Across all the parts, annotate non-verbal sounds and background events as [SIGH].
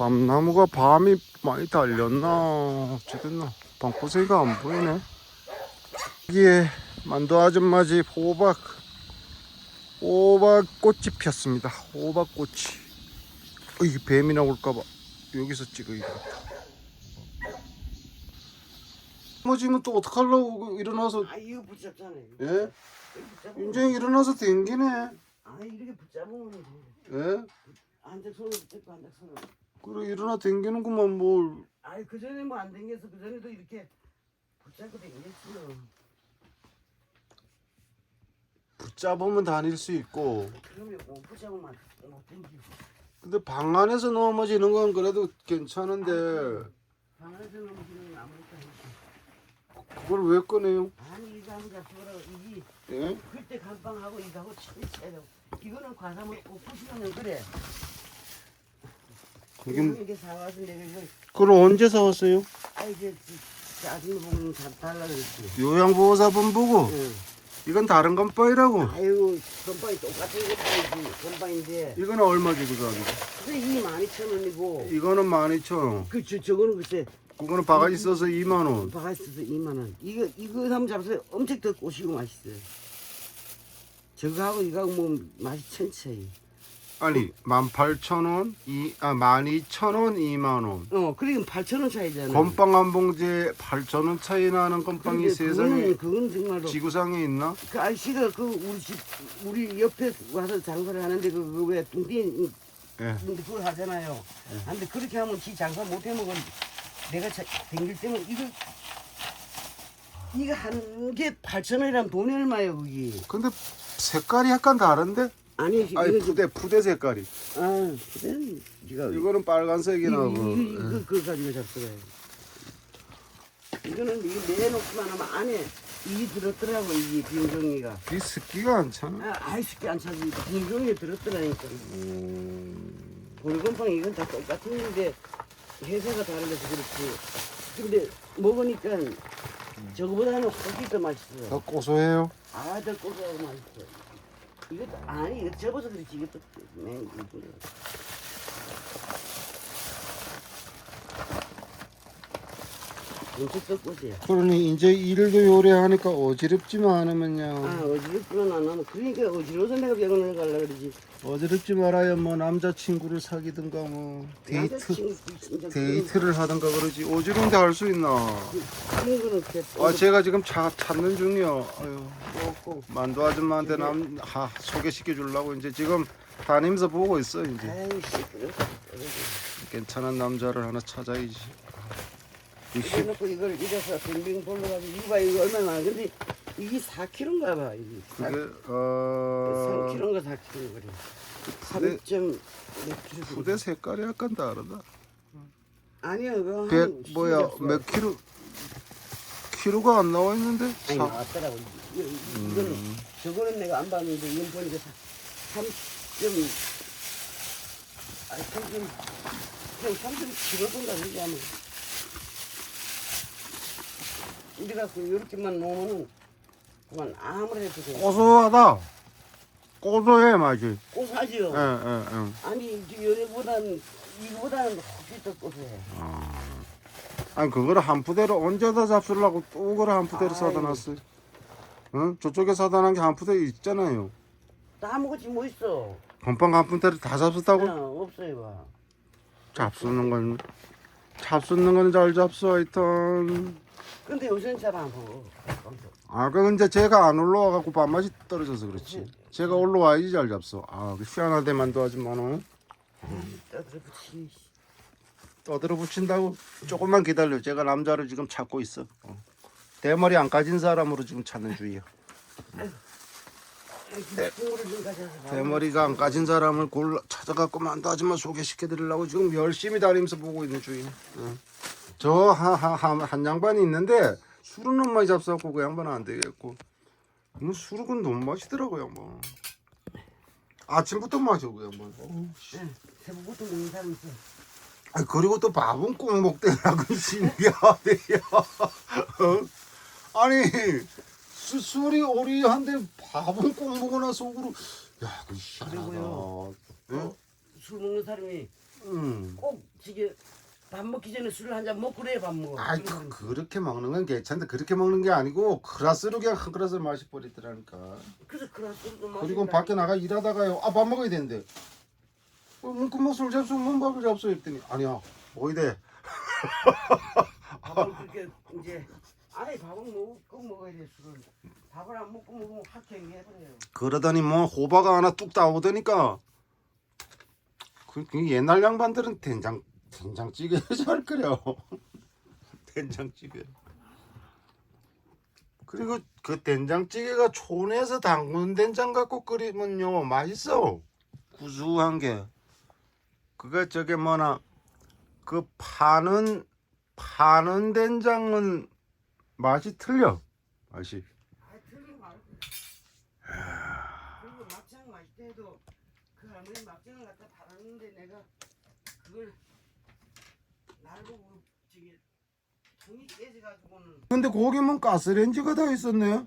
밤나무가 밤이 많이 달렸나 어찌됐나 밤고생이가 안 보이네 여기에 만두 아줌마 집 호박 호박꽃이 폈습니다 호박꽃이 어, 이게 뱀이 나올까봐 여기서 찍어야 되겠다 뭐지면 또 어떡하려고 일어나서 아 이거 붙잡잖아요. 예? 인정이 일어나서 댕기네 아 이렇게 붙잡으면 돼. 예? 한쪽 손으로 붙잡고 한쪽 손으로. 그래 일어나 댕기는구만 뭘 아이 그 전에 뭐안 당겨서 그 전에도 이렇게 붙잡고 당겼어. 붙잡으면 다닐 수 있고 그러면 못 붙잡으면 못 당기고. 근데 방 안에서 넘어지는 건 그래도 괜찮은데 방 안에서 넘기는 아무것도 아니지. 그걸 왜 꺼내요? 아니 이거 한번 잡수라고 이게 예? 그때 감방하고 이거하고 차이 차이라고. 이거는 과삼을 꼭 부시면 그래. 뭐- 이게 사와서 내가 그걸 언제 사왔어요? 아 이제 짜증 보면 다 달라 그랬지. 요양보호사본부고 응. 이건 다른 건빵이라고. 아유 건빵이 똑같은 것도 건빵인데. 이거는 얼마지 그거 근데 이 12,000원이고. 이거는 12,000원. 그 저, 저거는 글쎄. 그거는 바가지 써서 2만원. 바가지 써서 2만 원. 이거 이거 한번 잡으세요. 엄청 더 꼬시고 맛있어요. 저거하고 이거하고 뭐 맛이 천차이 아니 18,000원 이, 아 12,000원 2만원 어 그리고 8,000원 차이잖아 건빵 한 봉지에 8,000원 차이 나는 건빵이 근데 세상에 그거는, 그건 정말로 지구상에 있나? 그 아저씨가 그 우리 집 우리 옆에 와서 장사를 하는데 그왜 뚱띠 예. 근데 그걸 하잖아요. 아, 근데 그렇게 하면 지 장사 못 해먹은 내가 자, 댕길 때면 이거 이거 한 개 8천 원이라면 돈이 얼마예요 거기? 근데 색깔이 약간 다른데? 아니 아니 이거 좀- 푸대 푸대 색깔이 아 그때는 네가 이거 이거는 빨간색이나 이거 뭐 이거 그거 가지고 잡수가요. 이거는 이거 내놓기만 하면 안에 이게 들었더라고 이게 빙종이가. 이 습기가 않잖아 아, 아이 쉽게 안 차지 빙종이 들었더라니까. 골건빵 이건 다 똑같은 건데 회사가 다르려서 그렇지. 근데 먹으니까 저거보다는 훨씬 더 맛있어. 더 고소해요 아, 더 고소하고 맛있어. 이것도 아니 이거 접어서 그렇지 이것도 맨 이거. 그러니 이제 일도 요리하니까 어지럽지만 않으면요. 아 어지럽구나 안 하면 그러니까 어지러워서 내가 병원을 가려 그러지. 어지럽지 말아야 뭐 남자친구를 사귀든가 뭐 데이트 데이트를 하든가 그러지. 어지러운데 할 수 있나? 그런 아 제가 지금 차 찾는 중이요. 아유 먹고. 만두 아줌마한테 남 하, 소개시켜 주려고 이제 지금 다니면서 보고 있어 이제. 시끄러. 괜찮은 남자를 하나 찾아야지 이 시- 이래놓고 이걸 이래서 빙빙 돌려가지고 이거 봐 이거 얼마나 많아. 근데 이게 4kg인가 봐 이게. 그게 어 3kg인가 4kg 그래. 푸대 3점 몇 킬로? 푸대 색깔이 약간 다르다 아니야 그거 백한 뭐야 십몇 몇 킬로 킬로가 안 나와 있는데 아니 사- 나왔더라고. 이- 이- 이거는 저거는 내가 안 봤는데 이건 보니까 3점 아니 3점 그냥 3점 킬로던가 그러지 않아. 이래갖고 이렇게만 놓으면은 그만 아무래도 그냥 고소하다 고소해 맛이 고사지요. 예예 예 아니 연애보다는 이거보다는 훨씬 더 고소해. 아니 그거를 한 푸대로 언제다 잡수려고 또 그걸 한 푸대로. 사다 놨어요 응? 저쪽에 사다 놓은 게한 푸대 있잖아요 다 먹었지 뭐 있어. 건빵 한 푸대를 다 잡수다고? 그냥 없어요 봐. 잡수는 건 잡수는 건 잘 잡수 하여튼 근데 요새는 잘안 먹어. 아 그건 이제 제가 안 올라와 갖고 밥맛이 떨어져서 그렇지 제가 올라와야지 잘 잡수 아그 희한하대만 도 하지만은 떠들어 붙이. 떠들어 붙인다고 조금만 기다려 제가 남자를 지금 찾고 있어 어. 대머리 안 까진 사람으로 지금 찾는 중이야 봐. 대머리가 안 까진 사람을 골라 찾아갖고 만두 아줌마 소개시켜 드리려고 지금 열심히 다니면서 보고 있는 중이네. 저한 한 양반이 있는데 술은 너무 많이 잡숴갖고 그 양반은 안 되겠고. 뭐 술은 너무 마시더라고 양반. 아침부터 마셔 그 양반. 씨. 응, 새벽부터 먹는 사람 있어. 아 그리고 또 밥은 꼭 먹대라고 [LAUGHS] 신기하대요. 어? 아니 수, 술이 오리한데 밥은 꼭 먹으나 속으로 야그 희한하다. 그리고요. 응? 어, 술 먹는 사람이 응. 꼭 지금 밥 먹기 전에 술을 한 잔 먹고 그래 밥 먹어. 아이 그, 그렇게 먹는 건 괜찮은데 그렇게 먹는 게 아니고 그라스로 그냥 한 그릇을 마시 버리더라니까. 그래서 마신다. 그리고 밖에 나가 일하다가요. 아 밥 먹어야 되는데. 어, 그뭐 술 잡수, 뭐 밥을 잡수 했더니 아니야 먹어야 돼. [LAUGHS] 밥을 그렇게 이제 아니 밥은 먹고 꼭 먹어야 돼 술은. 밥을 안 먹고 먹으면 확행이 해버려요. 그러더니 뭐 호바가 하나 뚝 나오더니까 그, 그 옛날 양반들은 된장 된장찌개 [LAUGHS] 잘 끓여. 된장찌개. 그리고 그 된장찌개가 촌에서 담근 된장 갖고 끓이면요 맛있어. 구수한 게. 그거 저게 뭐나 그 파는 파는 된장은 맛이 틀려. 맛이. 아 틀린 말. 그리고 막장 때도 그 할머니 막장을 갖다 팔았는데 내가 그걸 날 보고 저기 통이 깨져가지고는 근데 거기면 가스레인지가 다 있었네.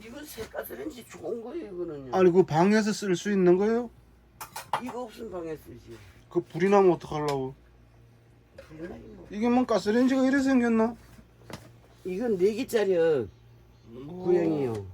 이건 색가스렌지 좋은 거예요 이거는요. 아니 그 방에서 쓸 수 있는 거예요? 이거 없으면 방에 쓰지. 그 불이 나면 어떡하려고? 뭐. 이게 뭐 가스레인지가 이래 생겼나? 이건 네 개짜리야 구형이요.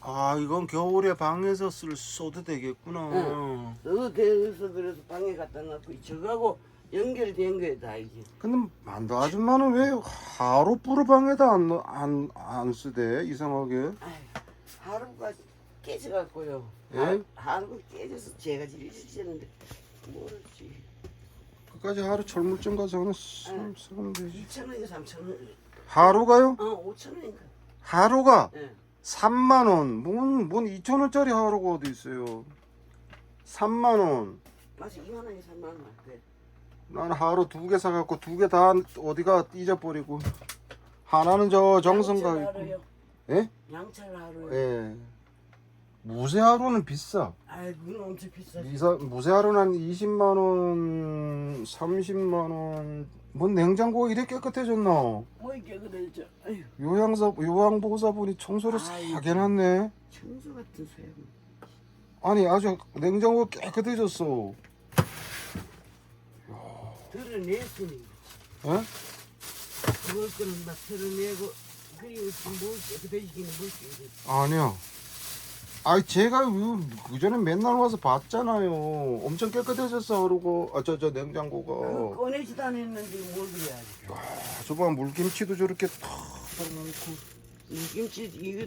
아 이건 겨울에 방에서 쓸 써도 되겠구나. 너도 대서 그래서 방에 갖다 놨고 저거하고 연결된 거야 다 이게. 근데 만두 아줌마는 왜 하루 뿌르 방에다 안, 넣- 안, 안 쓰대 이상하게? 아휴, 하루가 깨져갖고요. 예? 하- 하루가 깨져서 제가 제일 싫었는데 모르지. 끝까지 하루 철물점 가서 하나 쓰- 쓰면 되지. 2천 원인가 3천 원. 하루가요? 어 5천 원인가. 하루가 예. 3만 원. 뭔, 뭔 2천 원짜리 하루가 어디 있어요? 3만 원. 맞아 2만 원에 3만 원 맞대. 난 하루 두 개 사갖고 두 개 다 어디가 잊어버리고 하나는 저 정성가 있고. 예? 양철 하루요. 예 무쇠 하루는 비싸 아이 그건 엄청 비싸지. 이사, 무쇠 하루는 한 20만 원 30만 원 뭔 냉장고가 이렇게 깨끗해졌나 뭐 이게. 아휴 요양사 요양보호사분이 청소를 아이고. 싹 해놨네 청소 같은 소용. 아니 아주 냉장고가 깨끗해졌어 드러냈으니 예? 그걸 거는 막 드러내고 그리고 뭘 깨끗해지기는 뭘 깨끗해. 아니요. 아이 제가 그, 그 전에 맨날 와서 봤잖아요. 엄청 깨끗해졌어 그러고 아 저 저 그거 냉장고가. 꺼내지도 않았는데 뭘 그래야지. 야, 저봐 물김치도 저렇게 탁 넣고. 김치 이거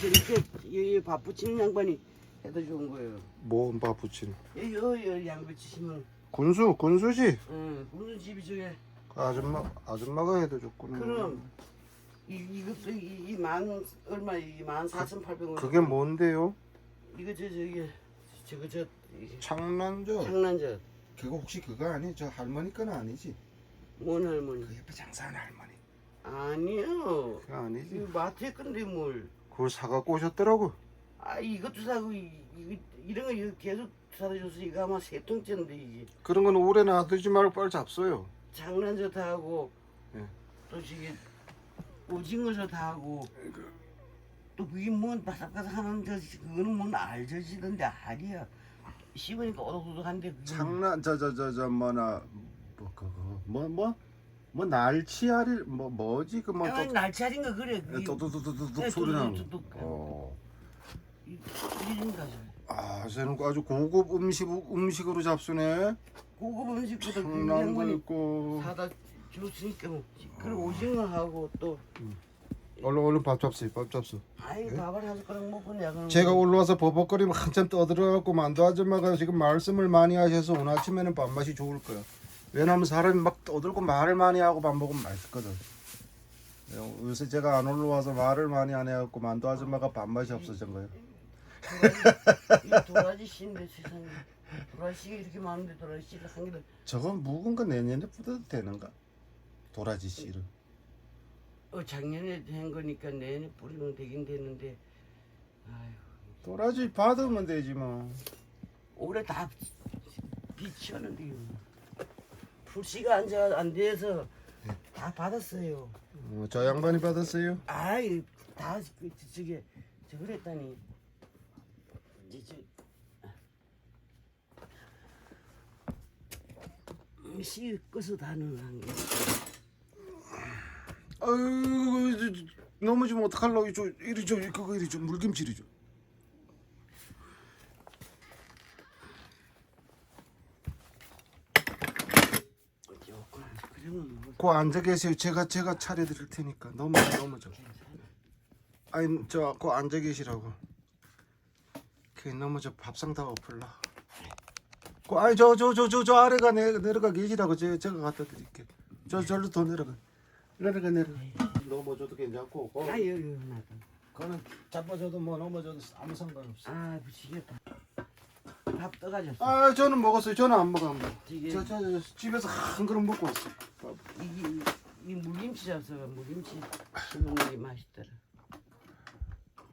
저렇게 여기 밥 부치는 양반이 해다 좋은 거예요. 뭐밥 붙이는. 여기 양배추 심은 군수 군수지. 응 무슨 집이 저게 그 아줌마 아줌마가 해도 좋구나. 그럼 이 이것도 이만 얼마 이만 사천 팔백 원. 그게 뭔데요? 이거 저 저기 저거 저 이- 창란저. 장난저 그거 혹시 그거 아니? 저 할머니 건 아니지? 뭔 할머니? 그 옆에 장사하는 할머니. 아니요. 그거 아니지? 이 마트에 건데 뭘? 그걸 사갖고 오셨더라고. 아 이것도 사고 이, 이, 이런 거 이거 계속 이거 아마 세 통째인데 이게 그런 건 오래 놔두지 말고 빨리 잡숴요. 장난저 다 하고 예. 또 저기 오징어저 다 하고 또 그게 뭔 바삭바삭하는 저 그거는 뭔 알저지던데 알이야 씹으니까 오독오독한데 그게 장난 저저저저 뭐나 뭐 그거 뭐뭐뭐 날치알이 뭐 뭐지 그뭐 아니 거 그래 그게 또또또또또 네, 소리 나는. 거. 어. 이런가 아, 쟤는 아주 고급 음식 음식으로 잡수네. 고급 음식보다 그 청란도 양반이 있고. 사다 줬으니까 뭐. 그리고 오징어하고 또 얼른 얼른 밥 잡수, 밥 잡수. 아이 밥을 한 숟가락 먹고 내가 제가 올라와서 버벅거리면 한참 떠들어갖고 만두 아줌마가 지금 말씀을 많이 하셔서 오늘 아침에는 밥맛이 좋을 거야. 왜냐면 사람이 막 떠들고 말을 많이 하고 밥 먹으면 맛있거든. 예, 요새 제가 안 올라와서 말을 많이 안 해갖고 만두 아줌마가 밥맛이 없어진 거예요. 이 도라지 씨인데 세상에 도라지가 이렇게 많은데 도라지 씨를 한 개를 저건 묵은 거 내년에 뿌려도 되는가? 도라지 씨를. 어, 작년에 된 거니까 내년에 뿌리면 되긴 되는데 아휴 도라지 받으면 되지 뭐. 올해 다 비치었는데요 풀씨가 앉아 안 돼서 다 받았어요 어, 저 양반이 받았어요? 아이 다 그, 저- 저게 저 그랬다니 이제 저 씻고서 다는 게. 아유 넘어지면 어떡하려고 저 이리 저 그거 이리 저 물김치 이리 줘 조금 그러면 뭐그 앉아 계세요. 제가 제가 차려 드릴 테니까. 넘어져 넘어져 아니 저그 앉아 계시라고 그 넘어져 밥상 다 엎을라. 그 아니 저저 저 저 저 아래가 내, 내려가 계시라고 제, 제가 갖다 드릴게. 저 절로 더 내려가. 내려가 내려가. 넘어져도 괜찮고 그, 아 여기 하나 그거는 자빠져도 뭐 넘어져도 아무 상관없어. 아 미치겠다. 밥 떠가졌어. 아 저는 먹었어요. 저는 안 먹어 이게 저, 저, 저 집에서 한 그릇 먹고 왔어 밥. 이게 이 물김치 잡숴가 물김치. 씹는 게 맛있더라